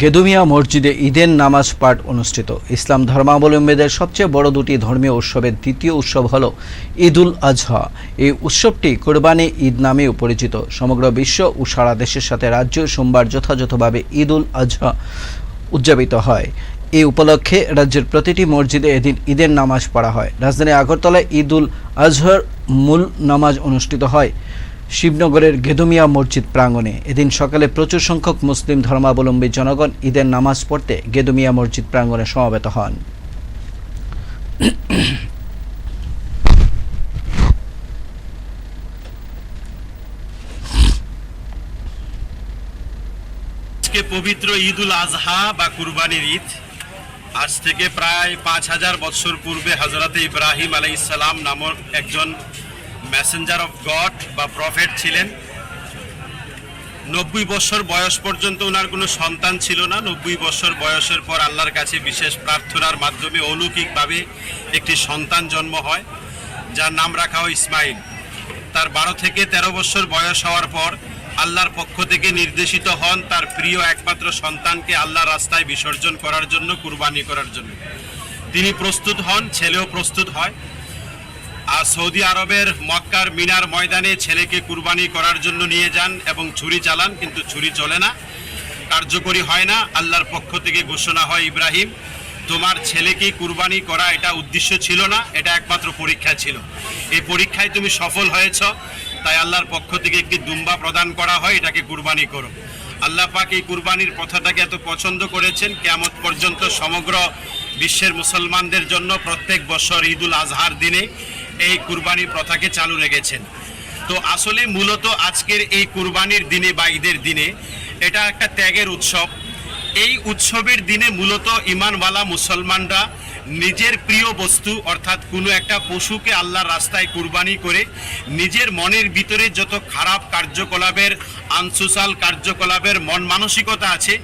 গেদুমিয়া মসজিদে ঈদের নামাজ পাঠ অনুষ্ঠিত। ইসলাম ধর্মাবলম্বীদের সবচেয়ে বড় দুটি ধর্মীয় উৎসবের দ্বিতীয় উৎসব হল ঈদুল আজহা। এই উৎসবটি কোরবানি ঈদ নামেও পরিচিত। সমগ্র বিশ্ব ও সারা দেশের সাথে রাজ্য সোমবার যথাযথভাবে ঈদুল আজহা উদযাপিত হয়। এই উপলক্ষে রাজ্যের প্রতিটি মসজিদে এদিন ঈদের নামাজ পড়া হয়। রাজধানী আগরতলায় ঈদুল আজহার মূল নামাজ অনুষ্ঠিত হয়। শিবনগরের গেদুমিয়া মসজিদ প্রাঙ্গণে এদিন সকালে প্রচুর সংখ্যক মুসলিম ধর্মাবলম্বী জনগণ ঈদের নামাজ পড়তে গেদুমিয়া মসজিদ প্রাঙ্গণে সমবেত হন। পবিত্র ঈদুল আজহা বা কুরবানির ঈদ। আজ থেকে প্রায় পাঁচ হাজার বছর পূর্বে হজরতে ইব্রাহিম আলাই ইসালাম নামক একজন মেসেঞ্জার অফ গড বা প্রফেট ছিলেন। নব্বই বছর বয়স পর্যন্ত ওনার কোনো সন্তান ছিল না। নব্বই বছর বয়সের পর আল্লাহর কাছে বিশেষ প্রার্থনার মাধ্যমে অলৌকিকভাবে একটি সন্তান জন্ম হয়, যার নাম রাখা হয় ইসমাইল। তার বারো থেকে ১৩ বছর বয়স হওয়ার পর আল্লাহর পক্ষ থেকে নির্দেশিত হন তার প্রিয় একমাত্র সন্তানকে আল্লাহর রাস্তায় বিসর্জন করার জন্য, কুরবানি করার জন্য। তিনি প্রস্তুত হন, ছেলেও প্রস্তুত হয়। আর সৌদি আরবের মক্কার মিনার ময়দানে ছেলেকে কুরবানি করার জন্য নিয়ে যান এবং ছুরি চালান, কিন্তু ছুরি চলে না। কার্যকরী হয় না, আল্লাহর পক্ষ থেকে ঘোষণা হয়, ইব্রাহিম, তোমার ছেলেকে কুরবানি করা এটা উদ্দেশ্য ছিল না, এটা একমাত্র পরীক্ষা ছিল। এই পরীক্ষায় তুমি সফল হয়েছ, তাই আল্লাহর পক্ষ থেকে একটি দুম্বা প্রদান করা হয়, এটাকে কুরবানি করো। আল্লাহ পাক এই কুরবানির প্রথাটাকে এত পছন্দ করেছেন কেমন পর্যন্ত সমগ্র বিশ্বের মুসলমানদের জন্য প্রত্যেক বছর ঈদুল আজহার দিনে এই কুরবানি প্রথাকে চালু রেখেছেন। তো আসলে মূলত আজকের এই কুরবানির দিনে বা ঈদের দিনে এটা একটা ত্যাগের উৎসব। এই উৎসবের দিনে মূলত ইমানওয়ালা মুসলমানরা নিজের প্রিয় বস্তু অর্থাৎ কোনো একটা পশুকে আল্লাহর রাস্তায় কুরবানি করে নিজের মনের ভিতরে যত খারাপ কার্যকলাপের আনসোশাল কার্যকলাপের মন মানসিকতা আছে